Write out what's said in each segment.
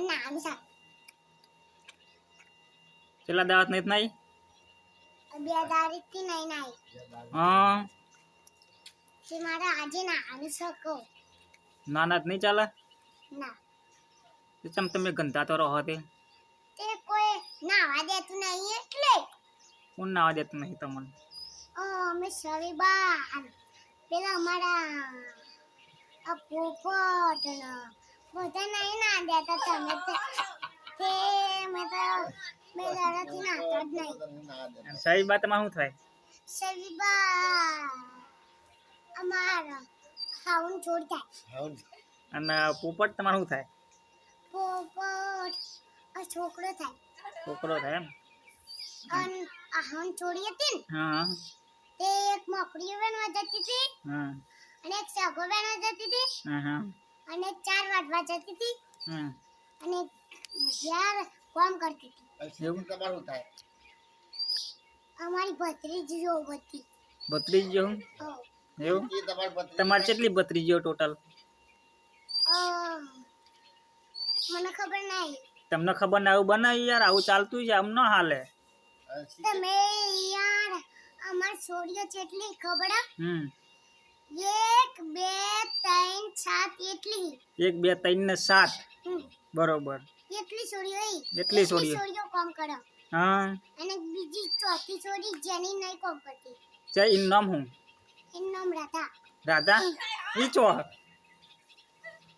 ના આમ સા છેલ્લા દાવત નહીં નહીં બે તારીખથી નહીં નાઈ હા. તે મારે આજે ના આનું શકો નાના જ નહીં ચાલે? ના. તો ચમ તમે ગંધા તો રહો તે તે કોઈ નાવા દેતું નહીં એટલે. કોણ નાવા દેતું નહીં તમને? અ, અમે સરીબા પેલા અમારા આ પોપટ ને નહીં ના દેતા તમે તે. તે મેં તો બે દાડાથી નાતા જ નહીં. સહી બા તમારે શું થાય? સરીબા અમારા હાઉન છોડ થાય. અને પોપટ તમારું શું થાય? પોપટ આ છોકરો થાય. છોકરો થાય એમ? અને આ હાઉન છોડી હતી ને હા. તે એક મોકળીઓ બનવા જતી હતી હા. અને એક સગો બનવા જતી હતી. હા હા. અને ચાર વાટવા જતી હતી. હા અને ચાર કામ કરતી હતી. એવું તમારું થાય? અમારી ભત્રીજીઓ હતી. ભત્રીજીઓ? એવું? તમાર તમારે કેટલી ભત્રીજીઓ ટોટલ મને ખબર નહીં. તમને ખબર ના આવું બનાવી યાર? આવું ચાલતું છે? આમ ન હાલે. તમે યાર અમાર છોડીઓ કેટલી ખબર હમ. એક બે ત્રણ સાત એટલી. એક બે ત્રણ ને સાત. બરોબર. એટલી હઈ. એટલી છોડીઓ. છોડીઓ કામ કરે. હા. અને બીજી ચોથી છોડી જેની નહીં કામ કરતી. ચા ઇન નામ હું ઇન નામ રાધા. રાધા? ઈ ચો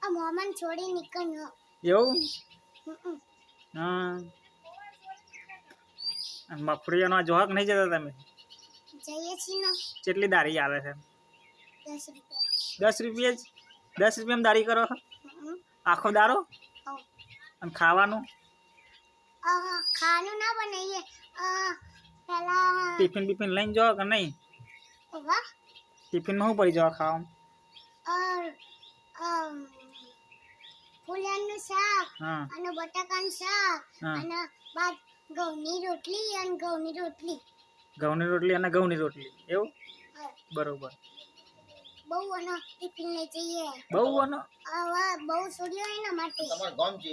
આ મોમન છોડી નીકળ્યો. એવું? હા. મફળીઓનો જોહક નહીં જતા તમે? જઈએ છીએ ને. કેટલી દારી આવે છે? દસ રૂપિયા જ. દસ રૂપિયામાં દારી કરો આખો દારો અને ખાવાનું? ખાવાનું ના બનાવીએ. પેલા ટિફિન બિફિન લઈને જાઓ કે નહીં? ટિફિન ટિફિનમાં શું પડી જવા અર અમ, શાક હા. અને બટાકાનું શાક અને બાદ ઘઉંની રોટલી અને ઘઉંની રોટલી. ઘઉંની રોટલી અને ઘઉંની રોટલી. એવું? બરોબર. બહુ અનો ટિફિન લઈ જઈએ. બહુ આનો? આવા બહુ છોડ્યો એના માટે. તમારું ગામ છે?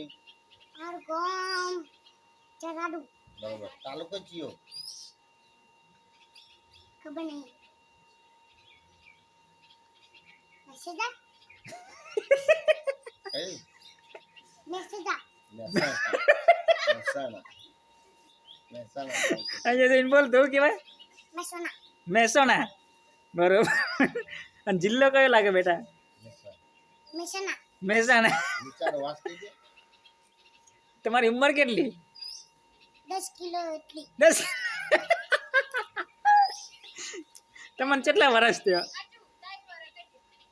મારું ગામ ચરાડુ બરોબર. તાલુકો ચિયો ખબર નહીં. મેસેજા અહીંયા જઈને બોલ તું કેવાય મેસોના મહેસાણા. બરોબર. અને જિલ્લો કયો લાગે બેટા? મહેસાણા. તમારી ઉંમર કેટલી? દસ કિલો એટલી. દસ. તમને કેટલા વર્ષ થયો?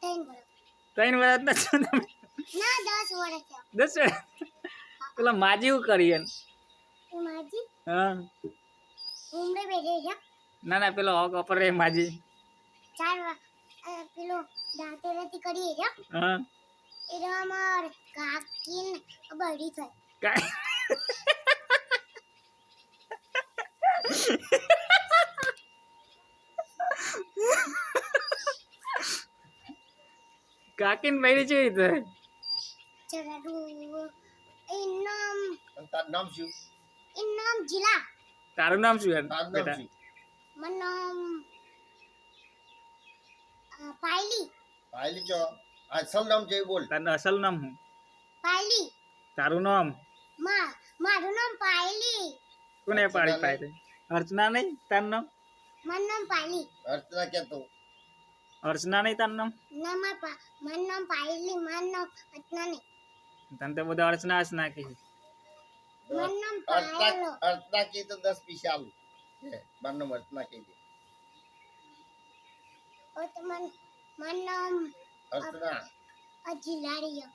ત્રણ વર્ષ. ત્રણ વર્ષ ના છો તમે? દસ વર્ષ દસ વર્ષ? પેલા માજી શું કરી એમ. માજી? હા. ના ના પેલો ઓપર રે માજી. ચાર પેલો દાંતેરાથી કરીએ છે હા. એટલે અમાર કાકીન બળી થાય કાકીન કાકીને બૈરી છે તો. ચરાડું અને તારું નામ શું? એનામ જિલ્લા તારું નામ શું યાર? નામ બેટા. મનામ. અ, પાયલી. પાયલી જો અસલ નામ જે બોલ. તારું અસલ નામ હું પાયલી. તારું નામ? માં મારું નામ પાયલી. કોને પાડી પાયલી અર્ચના નહીં? તારું નામ? મારું નામ પાયલી. અર્ચના કેતો અર્ચના નહીં તારું નામ? ના માં પા મારું નામ પાયલી મારું નામ અર્ચના નહીં. તને તો બધા અર્ચના અર્ચના કહે મારું નામ અર્ચના પાયલો. અર્ચના કી તો દસ પૈસા આવું મારું નામ અર્ચના કહી દે. મન મારું નામ અર્ચના. અ જિલ્લાડીયો